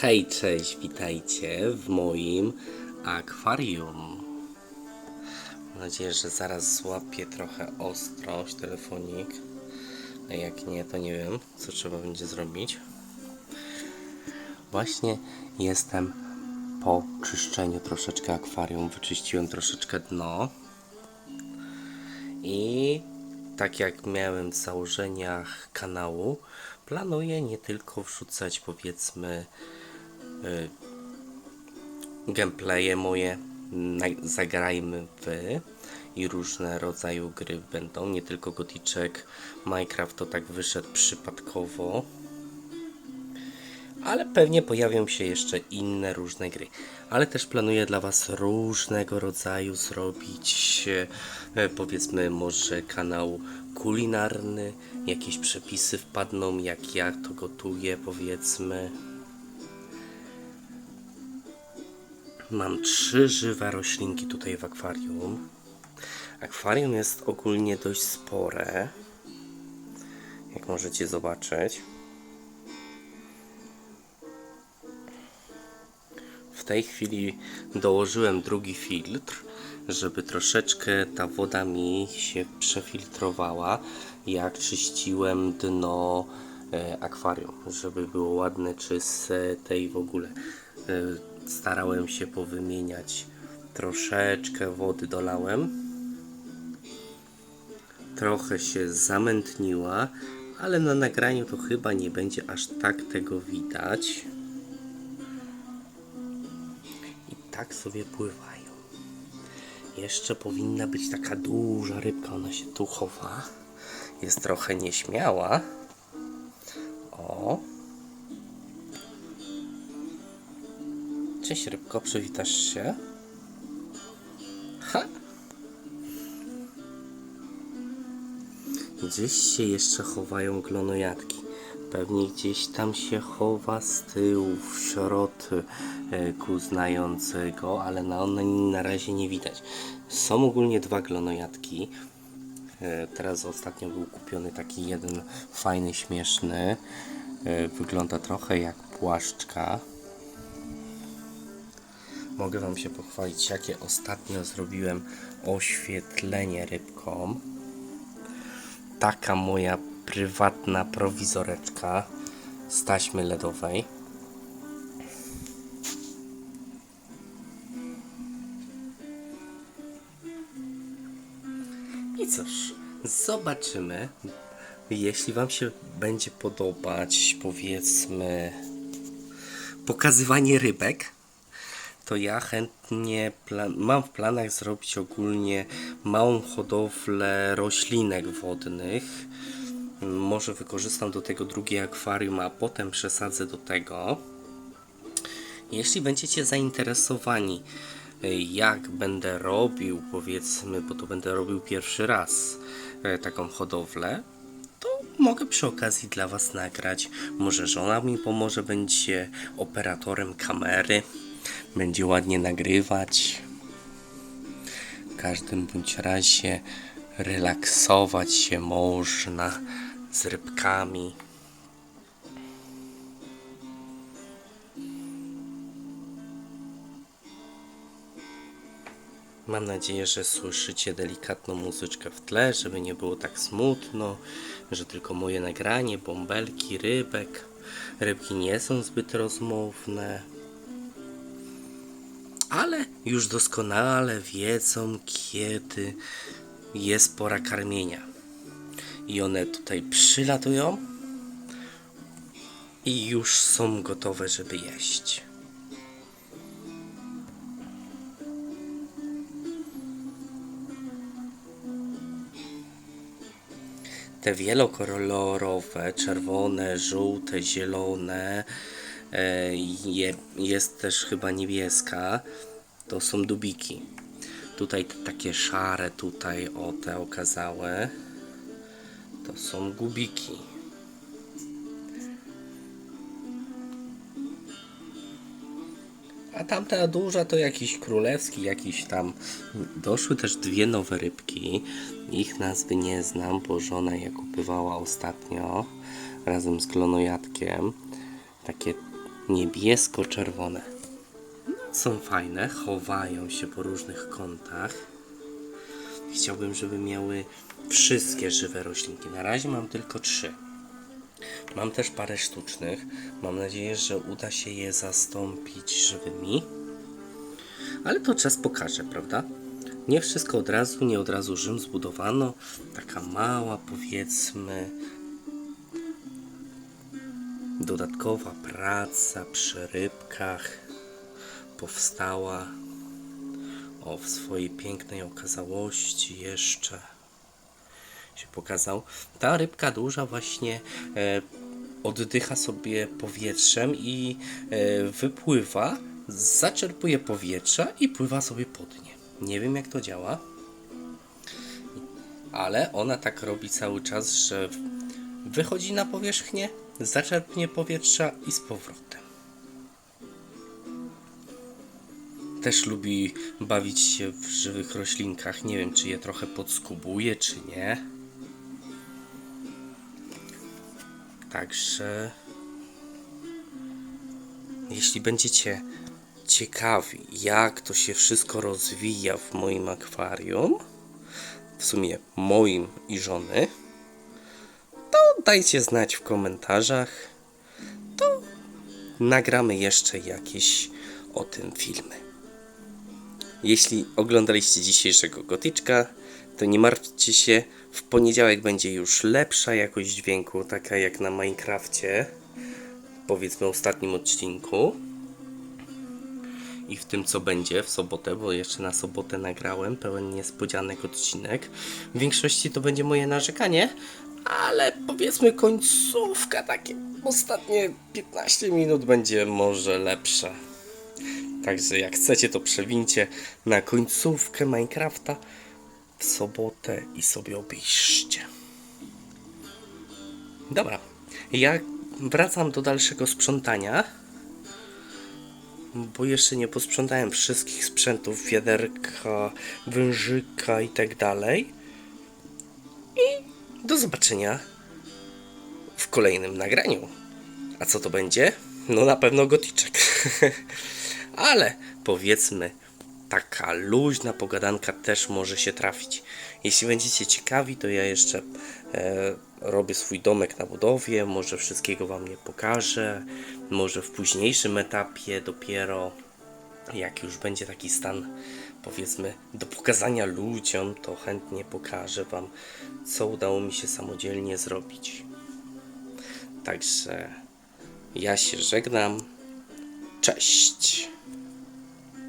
Hej, cześć, witajcie w moim akwarium. Mam nadzieję, że zaraz złapię trochę ostrość telefonik. A jak nie, to nie wiem, co trzeba będzie zrobić. Właśnie jestem po czyszczeniu troszeczkę akwarium. Wyczyściłem troszeczkę dno. I tak jak miałem w założeniach kanału, planuję nie tylko wrzucać powiedzmy gameplaye moje, zagrajmy w i różne rodzaju gry będą, nie tylko goticzek, Minecraft to tak wyszedł przypadkowo, ale pewnie pojawią się jeszcze inne różne gry. Ale też planuję dla Was różnego rodzaju zrobić, e, powiedzmy, może kanał kulinarny, jakieś przepisy wpadną, jak ja to gotuję, powiedzmy. Mam trzy żywe roślinki tutaj w akwarium. Akwarium jest ogólnie dość spore, jak możecie zobaczyć. W tej chwili dołożyłem drugi filtr, żeby troszeczkę ta woda mi się przefiltrowała, jak czyściłem dno e, akwarium, żeby było ładne, czyste i w ogóle. Starałem się powymieniać troszeczkę wody dolałem. Trochę się zamętniła, ale na nagraniu to chyba nie będzie aż tak tego widać. I tak sobie pływają. Jeszcze powinna być taka duża rybka, ona się tu chowa. Jest trochę nieśmiała. O. Cześć rybko, przywitasz się? Ha! Gdzieś się jeszcze chowają glonojadki. Pewnie gdzieś tam się chowa z tyłu, w środku znającego, ale na one na razie nie widać. Są ogólnie dwa glonojadki. E, Teraz ostatnio był kupiony taki jeden fajny, śmieszny. E, Wygląda trochę jak płaszczka. Mogę Wam się pochwalić, jakie ostatnio zrobiłem oświetlenie rybkom taka moja prywatna prowizoreczka z taśmy LEDowej. I cóż, zobaczymy. Jeśli Wam się będzie podobać, powiedzmy, pokazywanie rybek, to ja chętnie mam w planach zrobić ogólnie małą hodowlę roślinek wodnych. Może wykorzystam do tego drugie akwarium, a potem przesadzę do tego. Jeśli będziecie zainteresowani, y, jak będę robił, powiedzmy, bo to będę robił pierwszy raz y, taką hodowlę, to mogę przy okazji dla Was nagrać. Może żona mi pomoże, będzie operatorem kamery, będzie ładnie nagrywać. W każdym bądź razie relaksować się można z rybkami. Mam nadzieję, że słyszycie delikatną muzyczkę w tle, żeby nie było tak smutno, że tylko moje nagranie, bąbelki, rybek. Rybki nie są zbyt rozmowne, ale już doskonale wiedzą, kiedy jest pora karmienia. I one tutaj przylatują i już są gotowe, żeby jeść. te wielokolorowe, czerwone, żółte, zielone, je, jest też chyba niebieska, to są dubiki. Tutaj takie szare, tutaj o te okazałe, to są gubiki. A tamta duża to jakiś królewski, jakiś tam. Doszły też dwie nowe rybki. Ich nazwy nie znam, bo żona je kupywała ostatnio razem z klonojadkiem. Takie niebiesko-czerwone. Są fajne, chowają się po różnych kątach. Chciałbym, żeby miały wszystkie żywe roślinki. Na razie mam tylko trzy. Mam też parę sztucznych. Mam nadzieję, że uda się je zastąpić żywymi. Ale to czas pokaże, prawda? Nie wszystko od razu, nie od razu Rzym zbudowano. Taka mała, powiedzmy, dodatkowa praca przy rybkach powstała o w swojej pięknej okazałości jeszcze się pokazał. Ta rybka duża właśnie e, oddycha sobie powietrzem i e, wypływa, zaczerpuje powietrza i pływa sobie pod nie. Nie wiem jak to działa, ale ona tak robi cały czas, że wychodzi na powierzchnię, zaczerpnie powietrza i z powrotem. Też lubi bawić się w żywych roślinkach. Nie wiem, czy je trochę podskubuje, czy nie. Także jeśli będziecie ciekawi, jak to się wszystko rozwija w moim akwarium, w sumie moim i żony, dajcie znać w komentarzach. To nagramy jeszcze jakieś o tym filmy. Jeśli oglądaliście dzisiejszego gotyczka, to nie martwcie się, w poniedziałek będzie już lepsza jakość dźwięku, taka jak na Minecrafcie, powiedzmy ostatnim odcinku. I w tym co będzie w sobotę, bo jeszcze na sobotę nagrałem pełen niespodzianek odcinek. W większości to będzie moje narzekanie, ale powiedzmy końcówka, takie ostatnie 15 minut będzie może lepsza. Także jak chcecie, to przewincie na końcówkę Minecrafta w sobotę i sobie obejrzcie. Dobra, ja wracam do dalszego sprzątania, bo jeszcze nie posprzątałem wszystkich sprzętów, wiaderka, wężyka i tak dalej. Do zobaczenia w kolejnym nagraniu. A co to będzie? No na pewno goticzek. Ale powiedzmy, taka luźna pogadanka też może się trafić. Jeśli będziecie ciekawi, to ja jeszcze e, robię swój domek na budowie, może wszystkiego Wam nie pokażę, może w późniejszym etapie dopiero, jak już będzie taki stan, powiedzmy, do pokazania ludziom, to chętnie pokażę Wam, co udało mi się samodzielnie zrobić. Także ja się żegnam. Cześć.